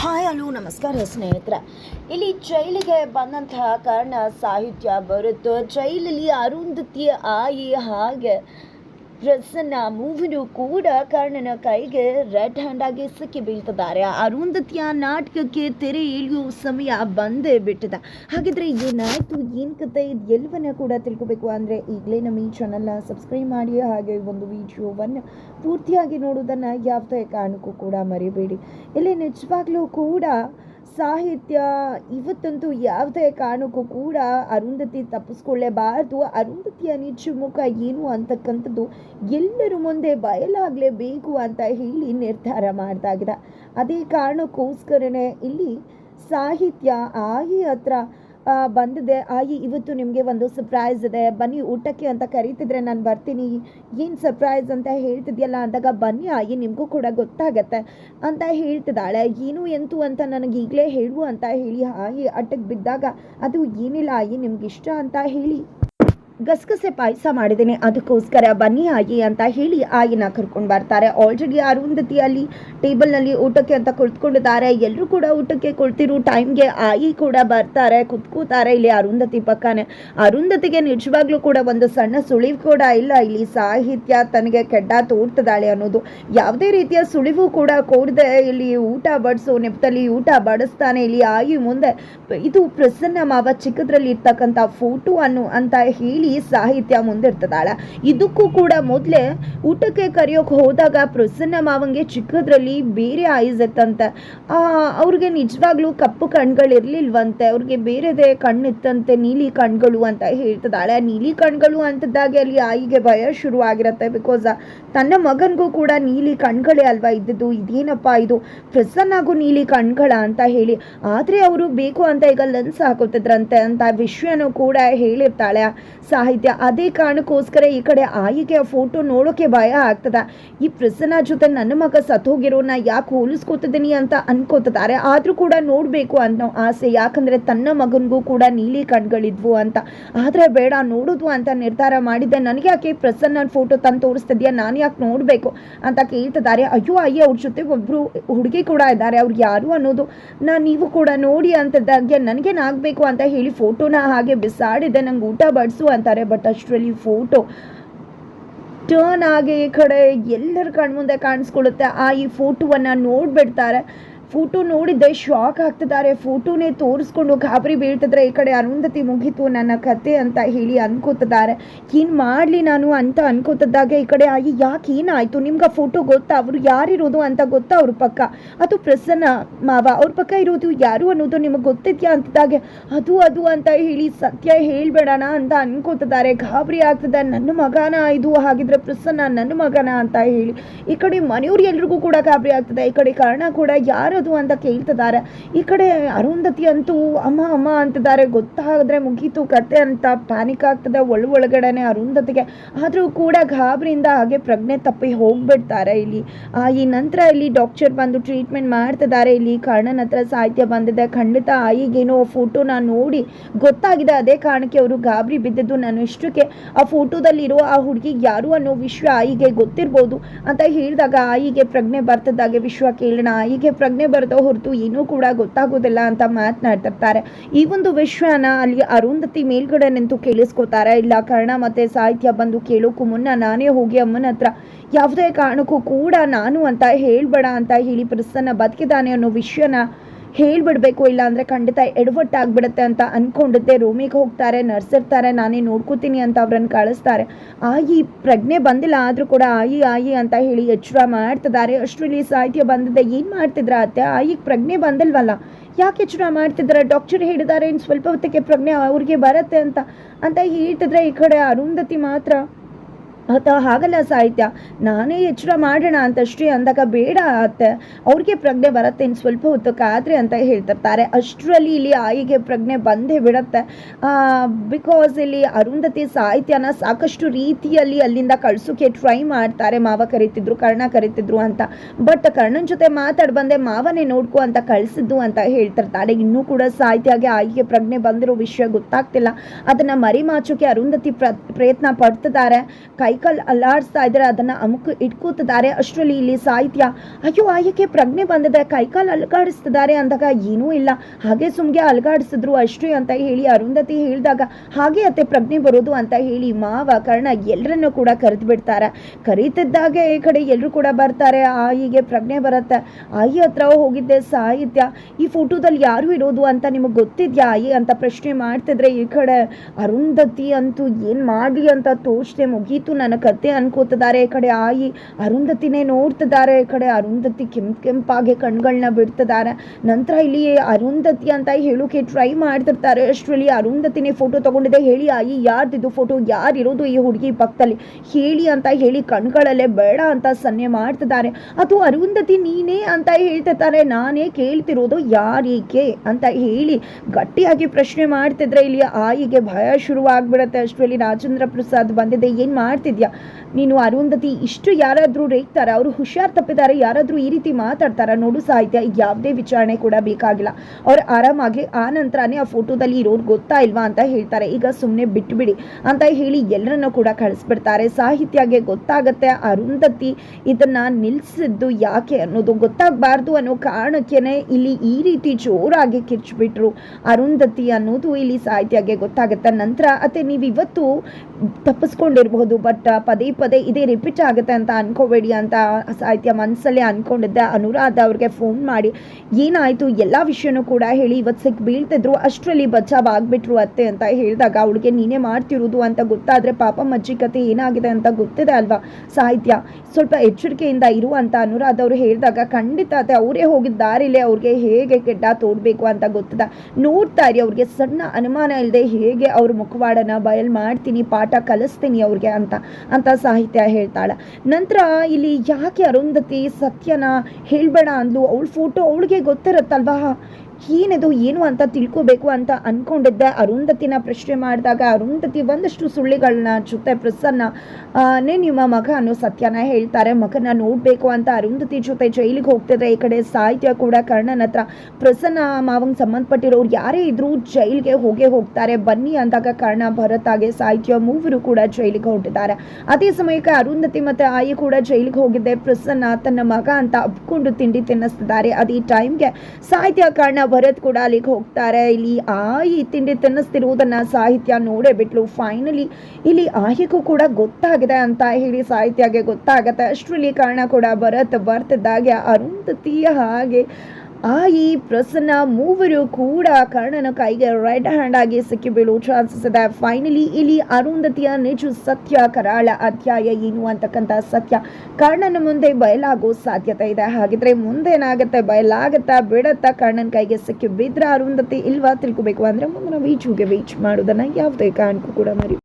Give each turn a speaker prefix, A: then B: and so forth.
A: Hi hello ನಮಸ್ಕಾರ ಸ್ನೇಹಿತರೆ. ಇಲ್ಲಿ ಜೈಲಿಗೆ ಬಂದಂತಹ ಕಾರಣ ಸಾಹಿತ್ಯ ಬರುತ್ತೋ. ಜೈಲಲ್ಲಿ ಅರುಂಧತಿ ಆಯಿ ಹಾಗೆ ಪ್ರಸನ್ನ ಮೂವರು ಕೂಡ ಕರ್ಣನ ಕೈಗೆ ರೆಡ್ ಹ್ಯಾಂಡ್ ಆಗಿ ಸಿಕ್ಕಿ ಬೀಳ್ತಿದ್ದಾರೆ. ಅರುಂಧತಿಯ ನಾಟಕಕ್ಕೆ ತೆರೆ ಇಳಿಯುವ ಸಮಯ ಬಂದೇ ಬಿಟ್ಟಿದೆ. ಹಾಗಿದ್ರೆ ಏನಾಯ್ತು? ಏನು ಕತೆ? ಇದು ಎಲ್ಲವನ್ನ ಕೂಡ ತಿಳ್ಕೊಬೇಕು ಅಂದರೆ ಈಗಲೇ ನಮ್ಮ ಈ ಚಾನಲ್ನ ಸಬ್ಸ್ಕ್ರೈಬ್ ಮಾಡಿ, ಹಾಗೆ ಒಂದು ವಿಡಿಯೋವನ್ನು ಪೂರ್ತಿಯಾಗಿ ನೋಡೋದನ್ನು ಯಾವುದೇ ಕಾರಣಕ್ಕೂ ಕೂಡ ಮರಿಬೇಡಿ. ಇಲ್ಲಿ ನಿಜವಾಗ್ಲೂ ಕೂಡ ಸಾಹಿತ್ಯ ಇವತ್ತಂತೂ ಯಾವುದೇ ಕಾರಣಕ್ಕೂ ಕೂಡ ಅರುಂಧತಿ ತಪ್ಪಿಸ್ಕೊಳ್ಳೇಬಾರದು. ಅರುಂಧತಿಯ ನಿಜ ಮುಖ ಏನು ಅಂತಕ್ಕಂಥದ್ದು ಎಲ್ಲರ ಮುಂದೆ ಬಯಲಾಗಲೇಬೇಕು ಅಂತ ಹೇಳಿ ನಿರ್ಧಾರ ಮಾಡ್ದಾಗಿದೆ. ಅದೇ ಕಾರಣಕ್ಕೋಸ್ಕರನೇ ಇಲ್ಲಿ ಸಾಹಿತ್ಯ ಆಗಿ ಹತ್ರ ಬಂದಿದೆ. ಆಯಿ, ಇವತ್ತು ನಿಮಗೆ ಒಂದು ಸರ್ಪ್ರೈಸ್ ಇದೆ. ಬನ್ನಿ, ಊಟಕ್ಕೆ ಅಂತ ಕರೀತಿದ್ರೆ ನಾನು ಬರ್ತೀನಿ. ಏನು ಸರ್ಪ್ರೈಸ್ ಅಂತ ಹೇಳ್ತಿದ್ಯಲ್ಲ, ಅಂದಾಗ ಬನ್ನಿ ಆಯಿ, ನಿಮಗೂ ಕೂಡ ಗೊತ್ತಾಗತ್ತೆ ಅಂತ ಹೇಳ್ತಿದ್ದಾಳೆ. ಏನು, ಎಂತು ಅಂತ ನನಗೆ ಈಗಲೇ ಹೇಳು ಅಂತ ಹೇಳಿ ಆಯಿ ಅಟ್ಟಕ್ಕೆ ಬಿದ್ದಾಗ, ಅದು ಏನಿಲ್ಲ ಆಯಿ ನಿಮ್ಗೆ ಇಷ್ಟ ಅಂತ ಹೇಳಿ. ಗಸಗಸೆ ಪಾಯಸ ಮಾಡಿದ್ದೀನಿ. ಅದಕ್ಕೋಸ್ಕರ ಬನ್ನಿ ಆಯಿ ಅಂತ ಹೇಳಿ ಆಯಿನ ಕರ್ಕೊಂಡು ಬರ್ತಾರೆ. ಆಲ್ರೆಡಿ ಅರುಂಧತಿ ಅಲ್ಲಿ ಟೇಬಲ್ನಲ್ಲಿ ಊಟಕ್ಕೆ ಅಂತ ಕುಳಿತುಕೊಂಡಿದ್ದಾರೆ. ಎಲ್ಲರೂ ಕೂಡ ಊಟಕ್ಕೆ ಕುಳಿತಿರೋ. ಟೈಮ್ಗೆ ಆಯಿ ಕೂಡ ಬರ್ತಾರೆ, ಕುತ್ಕೋತಾರೆ ಇಲ್ಲಿ ಅರುಂಧತಿ ಪಕ್ಕನೆ. ಅರುಂಧತಿಗೆ ನಿಜವಾಗ್ಲೂ ಕೂಡ ಒಂದು ಸಣ್ಣ ಸುಳಿವು ಕೂಡ ಇಲ್ಲ. ಇಲ್ಲಿ ಸಾಹಿತ್ಯ ತನಗೆ ಕೆಡ್ಡ ತೋರ್ತದಾಳೆ ಅನ್ನೋದು. ಯಾವುದೇ ರೀತಿಯ ಸುಳಿವು ಕೂಡ ಕೊಡದೆ ಇಲ್ಲಿ ಊಟ ಬಡಿಸು ನೆಪದಲ್ಲಿ ಊಟ ಬಡಿಸ್ತಾನೆ. ಇಲ್ಲಿ ಆಯಿ ಮುಂದೆ ಇದು ಪ್ರಸನ್ನ ಮಾವ ಚಿಕ್ಕದ್ರಲ್ಲಿ ಇರ್ತಕ್ಕಂಥ ಫೋಟೋ ಅನ್ನು ಅಂತ ಹೇಳಿ ಸಾಹಿತ್ಯ ಮುಂದಿರ್ತದಾಳ. ಇದಕ್ಕೂ ಕೂಡ ಮೊದಲೇ ಊಟಕ್ಕೆ ಕರೆಯೋಕೆ ಹೋದಾಗ ಪ್ರಸನ್ನ ಮಾವಂಗೆ ಚಿಕ್ಕದ್ರಲ್ಲಿ ಬೇರೆ ಐಸ್ ಇತ್ತಂತೆ. ಅವ್ರಿಗೆ ನಿಜವಾಗ್ಲೂ ಕಪ್ಪು ಕಣ್ಗಳಿರ್ಲಿಲ್ವಂತೆ ಅವ್ರಿಗೆ ಬೇರೆದೇ ಕಣ್ಣಿತ್ತಂತೆ ನೀಲಿ ಕಣ್ಗಳು ಅಂತ ಹೇಳ್ತದಾಳೆ. ನೀಲಿ ಕಣ್ಗಳು ಅಂತದ್ದಾಗೆ ಅಲ್ಲಿ ಆಯಿಗೆ ಭಯ ಶುರು ಆಗಿರತ್ತೆ ಬಿಕಾಸ್ ತನ್ನ ಮಗನಿಗೂ ಕೂಡ ನೀಲಿ ಕಣ್ಗಳೇ ಅಲ್ವಾ ಇದ್ದಿದ್ದು. ಇದೇನಪ್ಪ ಇದು? ಪ್ರಸನ್ನಾಗೂ ನೀಲಿ ಕಣ್ಗಳ ಅಂತ ಹೇಳಿ. ಆದರೆ ಅವರು ಬೇಕು ಅಂತ ಈಗ ಲೆನ್ಸ್ ಹಾಕೋತಿದ್ರಂತೆ ಅಂತ ವಿಷಯನೂ ಕೂಡ ಹೇಳಿರ್ತಾಳೆ. ಸಾಹಿತ್ಯ ಅದೇ ಕಾರಣಕ್ಕೋಸ್ಕರ ಈ ಕಡೆ ಆಯಿಕೆಯ ಫೋಟೋ ನೋಡೋಕೆ ಭಯ ಆಗ್ತದ. ಈ ಪ್ರಸನ್ನ ಜೊತೆ ನನ್ನ ಮಗ ಸತ್ತೋಗಿರೋನ ಯಾಕೆ ಹೋಲಿಸ್ಕೊತಿದ್ದೀನಿ ಅಂತ ಅನ್ಕೋತಿದ್ದಾರೆ. ಆದರೂ ಕೂಡ ನೋಡಬೇಕು ಅನ್ನೋ ಆಸೆ. ಯಾಕಂದ್ರೆ ತನ್ನ ಮಗನಿಗೂ ಕೂಡ ನೀಲಿ ಕಣ್ಗಳಿದ್ವು ಅಂತ. ಆದರೆ ಬೇಡ, ನೋಡೋದು ಅಂತ ನಿರ್ಧಾರ ಮಾಡಿದ್ದೆ. ನನಗೆ ಯಾಕೆ ಪ್ರಸನ್ನ ಫೋಟೋ ತಂದು ತೋರಿಸ್ತಿದ್ಯಾ? ನಾನು ಯಾಕೆ ನೋಡಬೇಕು ಅಂತ ಕೇಳ್ತಿದ್ದಾರೆ. ಅಯ್ಯೋ, ಅಯ್ಯ, ಅವ್ರ ಜೊತೆ ಒಬ್ಬರು ಹುಡುಗಿ ಕೂಡ ಇದ್ದಾರೆ. ಅವ್ರಿಗೆ ಯಾರು ಅನ್ನೋದು ನಾ ನೀವು ಕೂಡ ನೋಡಿ ಅಂತದಾಗೆ ನನಗೇನಾಗಬೇಕು ಅಂತ ಹೇಳಿ ಫೋಟೋನ ಹಾಗೆ ಬಿಸಾಡಿದೆ ನಂಗೆ ಊಟ ಬಡಿಸು ಅಂತಾರೆ ಬಟ್ ಅಷ್ಟರಲ್ಲಿ ಫೋಟೋ ಟರ್ನ್ ಆಗಿ ಈ ಕಡೆ ಎಲ್ಲರ ಕಣ್ಮುಂದೆ ಕಾಣಿಸ್ಕೊಳ್ಳುತ್ತೆ. ಆ ಈ ಫೋಟೋವನ್ನು ನೋಡ್ಬಿಡ್ತಾರೆ. ಫೋಟೋ ನೋಡಿದ್ದೆ ಶಾಕ್ ಆಗ್ತಿದ್ದಾರೆ. ಫೋಟೋನೇ ತೋರಿಸ್ಕೊಂಡು ಗಾಬರಿ ಬೀಳ್ತಿದ್ರೆ ಈ ಕಡೆ ಅರುಂಧತಿ ಮುಗೀತು, ನನ್ನ ಕತೆ ಅಂತ ಹೇಳಿ ಅನ್ಕೋತಿದ್ದಾರೆ. ಏನು ಮಾಡಲಿ ನಾನು ಅಂತ ಅನ್ಕೋತಿದ್ದಾಗ ಈ ಕಡೆ ಆಗಿ, ಯಾಕೆ ಏನಾಯಿತು? ನಿಮ್ಗೆ ಫೋಟೋ ಗೊತ್ತಾ? ಅವರು ಯಾರಿರೋದು ಅಂತ ಗೊತ್ತಾ ಅವ್ರ ಪಕ್ಕ? ಅದು ಪ್ರಸನ್ನ ಮಾವ, ಅವ್ರ ಪಕ್ಕ ಇರೋದು ಯಾರು ಅನ್ನೋದು ನಿಮಗೆ ಗೊತ್ತಿದ್ಯಾ ಅಂತಿದ್ದಾಗ, ಅದು ಅದು ಅಂತ ಹೇಳಿ ಸತ್ಯ ಹೇಳಬೇಡಣ ಅಂತ ಅನ್ಕೋತಿದ್ದಾರೆ. ಗಾಬರಿ ಆಗ್ತದೆ, ನನ್ನ ಮಗನ ಇದು, ಹಾಗಿದ್ರೆ ಪ್ರಸನ್ನ ನನ್ನ ಮಗನ ಅಂತ ಹೇಳಿ. ಈ ಕಡೆ ಮನೆಯವ್ರು ಎಲ್ರಿಗೂ ಕೂಡ ಗಾಬರಿ ಆಗ್ತದೆ. ಈ ಕಡೆ ಕಾರಣ ಕೂಡ ಯಾರದು ಅಂತ ಕೇಳ್ತಿದ್ದಾರೆ. ಈ ಕಡೆ ಅರುಂಧತಿ ಅಂತೂ ಅಮ್ಮ ಅಮ್ಮ ಅಂತಿದ್ದಾರೆ. ಗೊತ್ತಾದ್ರೆ ಮುಗೀತು ಕತೆ ಅಂತ ಪ್ಯಾನಿಕ್ ಆಗ್ತದೆ ಒಳ ಒಳಗಡೆನೆ ಅರುಂಧತಿಗೆ. ಆದರೂ ಕೂಡ ಗಾಬರಿಯಿಂದ ಹಾಗೆ ಪ್ರಜ್ಞೆ ತಪ್ಪಿ ಹೋಗ್ಬಿಡ್ತಾರೆ ಇಲ್ಲಿ. ಆ, ಈ ನಂತರ ಇಲ್ಲಿ ಡಾಕ್ಟರ್ ಬಂದು ಟ್ರೀಟ್ಮೆಂಟ್ ಮಾಡ್ತಿದ್ದಾರೆ. ಇಲ್ಲಿ ಕರ್ಣನ ಹತ್ರ ಸಾಹಿತ್ಯ ಬಂದಿದೆ. ಖಂಡಿತ ಆಯಿಗೇನೋ ಫೋಟೋನ ನೋಡಿ ಗೊತ್ತಾಗಿದೆ. ಅದೇ ಕಾರಣಕ್ಕೆ ಅವರು ಗಾಬರಿ ಬಿದ್ದಿದ್ದು ನಾನು ಇಷ್ಟಕ್ಕೆ ಆ ಫೋಟೋದಲ್ಲಿರೋ ಆ ಹುಡುಗಿ ಯಾರು ಅನ್ನೋ ವಿಶ್ವ ಆಯಿಗೆ ಗೊತ್ತಿರ್ಬೋದು ಅಂತ ಹೇಳಿದಾಗ ಆಯಿಗೆ ಪ್ರಜ್ಞೆ ಬರ್ತದಾಗೆ. ವಿಶ್ವ ಕೇಳೋಣ. ಆಯಿಗೆ ಪ್ರಜ್ಞೆ ಬರ್ತೋ ಹೊರತು ಏನೂ ಕೂಡ ಗೊತ್ತಾಗೋದಿಲ್ಲ ಅಂತ ಮಾತನಾಡ್ತಿರ್ತಾರೆ. ಈ ಒಂದು ವಿಷಯನ ಅಲ್ಲಿ ಅರುಂಧತಿ ಮೇಲ್ಗಡೆ ನಿಂತು ಕೇಳಿಸ್ಕೊತಾರೆ ಇಲ್ಲ, ಕರ್ಣ ಮತ್ತೆ ಸಾಹಿತ್ಯ ಬಂದು ಕೇಳೋಕ್ಕೂ ಮುನ್ನ ನಾನೇ ಹೋಗಿ ಅಮ್ಮನ ಹತ್ರ ಯಾವುದೇ ಕಾರಣಕ್ಕೂ ಕೂಡ ನಾನು ಅಂತ ಹೇಳ್ಬೇಡ ಅಂತ ಹೇಳಿ ಪ್ರಸನ್ನ ಬದುಕಿದ್ದಾನೆ ಅನ್ನೋ ವಿಷಯನ ಹೇಳ್ಬಿಡ್ಬೇಕು, ಇಲ್ಲ ಅಂದ್ರೆ ಖಂಡಿತ ಎಡವಟ್ಟಾಗ್ಬಿಡುತ್ತೆ ಅಂತ ಅನ್ಕೊಂಡಿದ್ದೆ. ರೂಮಿಗೆ ಹೋಗ್ತಾರೆ, ನರ್ಸ್ ಇರ್ತಾರೆ, ನಾನೇ ನೋಡ್ಕೋತೀನಿ ಅಂತ ಅವ್ರನ್ನ ಕಳಿಸ್ತಾರೆ. ಆಯಿ, ಪ್ರಜ್ಞೆ ಬಂದಿಲ್ಲ, ಆದ್ರೂ ಕೂಡ ಆಯಿ ಆಯಿ ಅಂತ ಹೇಳಿ ಎಚ್ಚರ ಮಾಡ್ತಿದ್ದಾರೆ. ಅಷ್ಟರಲ್ಲಿ ಸಾಹಿತ್ಯ ಬಂದಿದೆ. ಏನು ಮಾಡ್ತಿದ್ರ ಅತ್ತೆ? ಆಯಿಗೆ ಪ್ರಜ್ಞೆ ಬಂದಿಲ್ವಲ್ಲ? ಯಾಕೆ ಎಚ್ಚರ ಮಾಡ್ತಿದ್ದಾರೆ ಡಾಕ್ಟರ್ ಹೇಳಿದ್ದಾರೆ ಇನ್ನು ಸ್ವಲ್ಪ ಹೊತ್ತಿಗೆ ಪ್ರಜ್ಞೆ ಅವ್ರಿಗೆ ಬರುತ್ತೆ ಅಂತ ಅಂತ ಹೇಳ್ತಿದ್ರೆ ಈ ಕಡೆ ಅರುಂಧತಿ ಮಾತ್ರ. ಆತ ಹಾಗಲ್ಲ ಸಾಹಿತ್ಯ. ನಾನೇ ಎಚ್ಚರ ಮಾಡೋಣ ಅಂತ ಶ್ರೀ ಅಂದಾಗ ಬೇಡ ಅತ್ತೆ. ಅವ್ರಿಗೆ ಪ್ರಜ್ಞೆ ಬರುತ್ತೆ, ಇನ್ನು ಸ್ವಲ್ಪ ಹೊತ್ತಕ್ಕಾದ್ರೆ ಅಂತ ಹೇಳ್ತಿರ್ತಾರೆ. ಅಷ್ಟರಲ್ಲಿ ಇಲ್ಲಿ ಆಯಿಗೆ ಪ್ರಜ್ಞೆ ಬಂದೇ ಬಿಡತ್ತೆ. ಬಿಕಾಸ್ ಇಲ್ಲಿ ಅರುಂಧತಿ ಸಾಹಿತ್ಯನ ಸಾಕಷ್ಟು ರೀತಿಯಲ್ಲಿ ಅಲ್ಲಿಂದ ಕಳ್ಸೋಕೆ ಟ್ರೈ ಮಾಡ್ತಾರೆ. ಮಾವ ಕರಿತಿದ್ರು, ಕರ್ಣ ಕರಿತಿದ್ರು ಅಂತ. ಬಟ್ ಕರ್ಣನ ಜೊತೆ ಮಾತಾಡ್ ಬಂದೆ, ಮಾವನೇ ನೋಡ್ಕೋ ಅಂತ ಕಳಿಸಿದ್ದು ಅಂತ ಹೇಳ್ತಿರ್ತಾರೆ. ಇನ್ನೂ ಕೂಡ ಸಾಹಿತ್ಯಗೆ ಆಯಿಗೆ ಪ್ರಜ್ಞೆ ಬಂದಿರೋ ವಿಷಯ ಗೊತ್ತಾಗ್ತಿಲ್ಲ. ಅದನ್ನು ಮರಿಮಾಚೋಕೆ ಅರುಂಧತಿ ಪ್ರ, ಪ್ರಯತ್ನ ಪಡ್ತಿದ್ದಾರೆ. ಕೈ ಕೈಕಾಲು ಅಲ್ಲಾಡಿಸ್ತಾ ಇದ್ದಾರೆ. ಅದನ್ನ ಅಮುಕ್ ಇಟ್ಕೋತಿದ್ದಾರೆ. ಅಷ್ಟರಲ್ಲಿ ಇಲ್ಲಿ ಸಾಹಿತ್ಯ, ಅಯ್ಯೋ, ಆಯಕ್ಕೆ ಪ್ರಜ್ಞೆ ಬಂದಿದೆ. ಕೈಕಾಲು ಅಲ್ಗಾಡಿಸ್ತಿದ್ದಾರೆ ಅಂದಾಗ ಏನೂ ಇಲ್ಲ. ಹಾಗೆ ಸುಮ್ಗೆ ಅಲ್ಗಾಡಿಸಿದ್ರು ಅಷ್ಟೇ ಅಂತ ಹೇಳಿ ಅರುಂಧತಿ ಹೇಳಿದಾಗ ಹಾಗೆ ಅತ್ತೆ ಪ್ರಜ್ಞೆ ಬರೋದು ಅಂತ ಹೇಳಿ ಮಾವ, ಕರ್ಣ ಎಲ್ಲರನ್ನೂ ಕೂಡ ಕರೆದು ಬಿಡ್ತಾರೆ ಕರೀತಿದ್ದಾಗೆ ಈ ಕಡೆ ಎಲ್ಲರೂ ಕೂಡ ಬರ್ತಾರೆ. ಆಯಿಗೆ ಪ್ರಜ್ಞೆ ಬರುತ್ತೆ. ಆಯಿ ಹತ್ರ ಹೋಗಿದ್ದೆ ಸಾಹಿತ್ಯ. ಈ ಫೋಟೋದಲ್ಲಿ ಯಾರು ಇರೋದು ಅಂತ ನಿಮಗೆ ಗೊತ್ತಿದ್ಯಾ? ಆಯಿ ಅಂತ ಪ್ರಶ್ನೆ ಮಾಡ್ತಿದ್ರೆ ಈ ಕಡೆ ಅರುಂಧತಿ ಅಂತೂ ಏನು ಮಾಡಲಿ ಅಂತ ತೋಚ್ದೆ ಮುಗೀತು. ನನ್ನ ಕತೆ ಅನ್ಕೋತಿದ್ದಾರೆ ಈ ಕಡೆ ಆಯಿ. ಅರುಂಧತಿನೇ ನೋಡ್ತಿದ್ದಾರೆ ಈ ಕಡೆ. ಅರುಂಧತಿ ಕೆಂಪು ಕೆಂಪಾಗಿ ಕಣ್ಗಳನ್ನ ಬಿಡ್ತಿದ್ದಾರೆ. ನಂತರ ಇಲ್ಲಿ ಅರುಂಧತಿ ಅಂತ ಹೇಳೋಕೆ ಟ್ರೈ ಮಾಡ್ತಿರ್ತಾರೆ. ಅಷ್ಟರಲ್ಲಿ ಅರುಂಧತಿನೇ ಫೋಟೋ ತಗೊಂಡಿದೆ. ಹೇಳಿ, ಆಯಿ, ಯಾರ್ದಿದು ಫೋಟೋ ಯಾರಿರೋದು ಈ ಹುಡುಗಿ ಪಕ್ಕದಲ್ಲಿ? ಹೇಳಿ ಅಂತ ಹೇಳಿ ಕಣ್ಗಳಲ್ಲೇ ಬೇಡ ಅಂತ ಸನ್ನೆ ಮಾಡ್ತಿದ್ದಾರೆ. ಅಥವಾ ಅರುಂಧತಿ ನೀನೇ ಅಂತ ಹೇಳ್ತಿರ್ತಾರೆ. ನಾನೇ ಕೇಳ್ತಿರೋದು ಯಾರಿಗೆ? ಅಂತ ಹೇಳಿ ಗಟ್ಟಿಯಾಗಿ ಪ್ರಶ್ನೆ ಮಾಡ್ತಿದ್ರೆ ಇಲ್ಲಿ ಆಯಿಗೆ ಭಯ ಶುರುವಾಗ್ಬಿಡತ್ತೆ. ಅಷ್ಟರಲ್ಲಿ ರಾಜೇಂದ್ರ ಪ್ರಸಾದ್ ಬಂದಿದೆ. ಏನು ಮಾಡ್ತಿದ್ಯಾ ನೀನು ಅರುಂಧತಿ, ಇಷ್ಟು ಯಾರಾದರೂ ರೇಗ್ತಾರೆ? ಅವರು ಹುಷಾರ್ ತಪ್ಪಿದ್ದಾರೆ ಯಾರಾದರೂ ಈ ರೀತಿ ಮಾತಾಡ್ತಾರ? ನೋಡು ಸಾಹಿತ್ಯ ಯಾವುದೇ ವಿಚಾರಣೆ ಕೂಡ ಬೇಕಾಗಿಲ್ಲ. ಅವ್ರು ಆರಾಮಾಗಿ ಆ ನಂತರನೇ ಆ ಫೋಟೋದಲ್ಲಿ ಇರೋರು ಗೊತ್ತಾ ಇಲ್ವಾ ಅಂತ ಹೇಳ್ತಾರೆ. ಈಗ ಸುಮ್ಮನೆ ಬಿಟ್ಬಿಡಿ ಅಂತ ಹೇಳಿ ಎಲ್ಲರನ್ನೂ ಕೂಡ ಕಳಿಸ್ಬಿಡ್ತಾರೆ. ಸಾಹಿತ್ಯಗೆ ಗೊತ್ತಾಗತ್ತೆ ಅರುಂಧತಿ ಇದನ್ನ ನಿಲ್ಲಿಸಿದ್ದು ಯಾಕೆ ಅನ್ನೋದು ಗೊತ್ತಾಗಬಾರ್ದು ಅನ್ನೋ ಕಾರಣಕ್ಕೇನೆ ಇಲ್ಲಿ ಈ ರೀತಿ ಜೋರಾಗಿ ಕಿರ್ಚ್ಬಿಟ್ರು ಅರುಂಧತಿ ಅನ್ನೋದು ಇಲ್ಲಿ ಸಾಹಿತ್ಯಗೆ ಗೊತ್ತಾಗುತ್ತೆ. ನಂತರ ಅತ್ತೆ ನೀವು ಇವತ್ತು ತಪ್ಪಿಸ್ಕೊಂಡಿರಬಹುದು ಬಟ್ ಪದೇ ಪದೇ ಇದೇ ರಿಪೀಟ್ ಆಗುತ್ತೆ ಅಂತ ಅನ್ಕೋಬೇಡಿ ಅಂತ ಸಾಹಿತ್ಯ ಮನಸ್ಸಲ್ಲೇ ಅನ್ಕೊಂಡಿದ್ದೆ. ಅನುರಾಧ ಅವ್ರಿಗೆ ಫೋನ್ ಮಾಡಿ, ಏನಾಯಿತು? ಎಲ್ಲ ವಿಷಯನೂ ಕೂಡ ಹೇಳಿ ಇವತ್ತು ಸಿಕ್ ಬೀಳ್ತಿದ್ರು, ಅಷ್ಟರಲ್ಲಿ ಬಚಾವ್ ಆಗ್ಬಿಟ್ರು ಅತ್ತೆ ಅಂತ ಹೇಳಿದಾಗ ಅವಳಿಗೆ, ನೀನೇ ಮಾಡ್ತಿರೋದು ಅಂತ ಗೊತ್ತಾದರೆ ಪಾಪ ಮಜ್ಜಿ ಕತೆ ಏನಾಗಿದೆ ಅಂತ ಗೊತ್ತಿದೆ ಅಲ್ವಾ ಸಾಹಿತ್ಯ? ಸ್ವಲ್ಪ ಎಚ್ಚರಿಕೆಯಿಂದ ಇರು ಅಂತ ಅನುರಾಧ ಅವರು ಹೇಳಿದಾಗ, ಖಂಡಿತ ಅತ್ತೆ, ಅವರೇ ಹೋಗಿದ್ದ ದಾರಿಲೇ ಅವ್ರಿಗೆ ಹೇಗೆ ಕೆಡ್ಡ ತೋಡ್ಬೇಕು ಅಂತ ಗೊತ್ತಿದೆ. ನೋಡ್ತಾ ಇರಿ, ಅವ್ರಿಗೆ ಸಣ್ಣ ಅನುಮಾನ ಇಲ್ಲದೆ ಹೇಗೆ ಅವ್ರ ಮುಖವಾಡನ ಬಯಲ್ ಮಾಡ್ತೀನಿ, ಪಾಠ ಕಲಿಸ್ತೀನಿ ಅವ್ರಿಗೆ ಅಂತ. ಅಂತ ಸಾಹಿತ್ಯ ಹೇಳ್ತಾಳೆ. ನಂತರ ಇಲ್ಲಿ ಯಾಕೆ ಅರುಂಧತಿ ಸತ್ಯನ ಹೇಳಬೇಡ ಅಂದ್ಲು? ಅವಳ ಫೋಟೋ ಅವಳಿಗೆ ಗೊತ್ತಿರುತ್ತಲ್ವಾ? ಏನಿದು, ಏನು ಅಂತ ತಿಳ್ಕೋಬೇಕು ಅಂತ ಅಂದ್ಕೊಂಡಿದ್ದೆ ಅರುಂಧತಿನ ಪ್ರಶ್ನೆ ಮಾಡಿದಾಗ ಅರುಂಧತಿ ಒಂದಷ್ಟು ಸುಳ್ಳಿಗಳನ್ನ ಜೊತೆ ಪ್ರಸನ್ನ ನೇ ನಿಮ್ಮ ಮಗ ಅನ್ನೋ ಸತ್ಯನ ಹೇಳ್ತಾರೆ. ಮಗನ ನೋಡಬೇಕು ಅಂತ ಅರುಂಧತಿ ಜೊತೆ ಜೈಲಿಗೆ ಹೋಗ್ತಿದ್ರೆ ಈ ಕಡೆ ಸಾಹಿತ್ಯ ಕೂಡ ಕರ್ಣನ ಹತ್ರ. ಪ್ರಸನ್ನ ಮಾವಂಗೆ ಸಂಬಂಧಪಟ್ಟಿರೋರು ಯಾರೇ ಇದ್ರೂ ಜೈಲಿಗೆ ಹೋಗೇ ಹೋಗ್ತಾರೆ. ಬನ್ನಿ ಅಂದಾಗ ಕರ್ಣ ಭರತ್ ಹಾಗೆ ಸಾಹಿತ್ಯ ಮೂವರು ಕೂಡ ಜೈಲಿಗೆ ಹೊರಟಿದ್ದಾರೆ. ಅದೇ ಸಮಯಕ್ಕೆ ಅರುಂಧತಿ ಮತ್ತೆ ಆಯಿ ಕೂಡ ಜೈಲಿಗೆ ಹೋಗಿದ್ದೆ. ಪ್ರಸನ್ನ ತನ್ನ ಮಗ ಅಂತ ಅಪ್ಕೊಂಡು ತಿಂಡಿ ತಿನ್ನಿಸ್ತಿದ್ದಾರೆ. ಅದೇ ಟೈಮ್ಗೆ ಸಾಹಿತ್ಯ ಕಾರಣ ಭರತ್ ಕೂಡ ಅಲ್ಲಿಗೆ ಹೋಗ್ತಾರೆ. ಇಲ್ಲಿ ಆಯಿ ತಿಂಡಿ ತಿನ್ನಿಸ್ತಿರುವುದನ್ನ ಸಾಹಿತ್ಯ ನೋಡೇ ಬಿಟ್ಲು. ಫೈನಲಿ ಇಲ್ಲಿ ಆಯಿಗೂ ಕೂಡ ಗೊತ್ತಾಗಿದೆ ಅಂತ ಹೇಳಿ ಸಾಹಿತ್ಯಗೆ ಗೊತ್ತಾಗತ್ತೆ. ಅಷ್ಟರಲ್ಲಿ ಕಾರಣ ಕೂಡ ಭರತ್ ಬರ್ತಿದ್ದಾಗೆ ಅರುಂಧತಿಯ ಹಾಗೆ. ಆಯಿ ಪ್ರಸನ್ನ ಮೂವರು ಕೂಡ ಕರ್ಣನ ಕೈಗೆ ರೈಟ್ ಹ್ಯಾಂಡ್ ಆಗಿ ಸಿಕ್ಕಿ ಬೀಳುವ ಚಾನ್ಸಸ್ ಇದೆ. ಫೈನಲಿ ಇಲ್ಲಿ ಅರುಂಧತಿಯ ನಿಜ ಸತ್ಯ, ಕರಾಳ ಅಧ್ಯಾಯ ಏನು ಅಂತಕ್ಕಂಥ ಸತ್ಯ ಕರ್ಣನ ಮುಂದೆ ಬಯಲಾಗೋ ಸಾಧ್ಯತೆ ಇದೆ. ಹಾಗಿದ್ರೆ ಮುಂದೇನಾಗುತ್ತೆ? ಬಯಲಾಗತ್ತಾ, ಬಿಡತ್ತಾ ಕರ್ಣನ ಕೈಗೆ ಸಿಕ್ಕಿ ಬಿದ್ರೆ ಅರುಂಧತಿ ಇಲ್ವಾ ತಿಳ್ಕೊಬೇಕು. ಅಂದ್ರೆ ಮುಂದಿನ ವೀಚುಗೆ ವೀಚ್ ಮಾಡೋದನ್ನ ಯಾವುದೇ ಕಾರಣಕ್ಕೂ ಕೂಡ ಮರಿ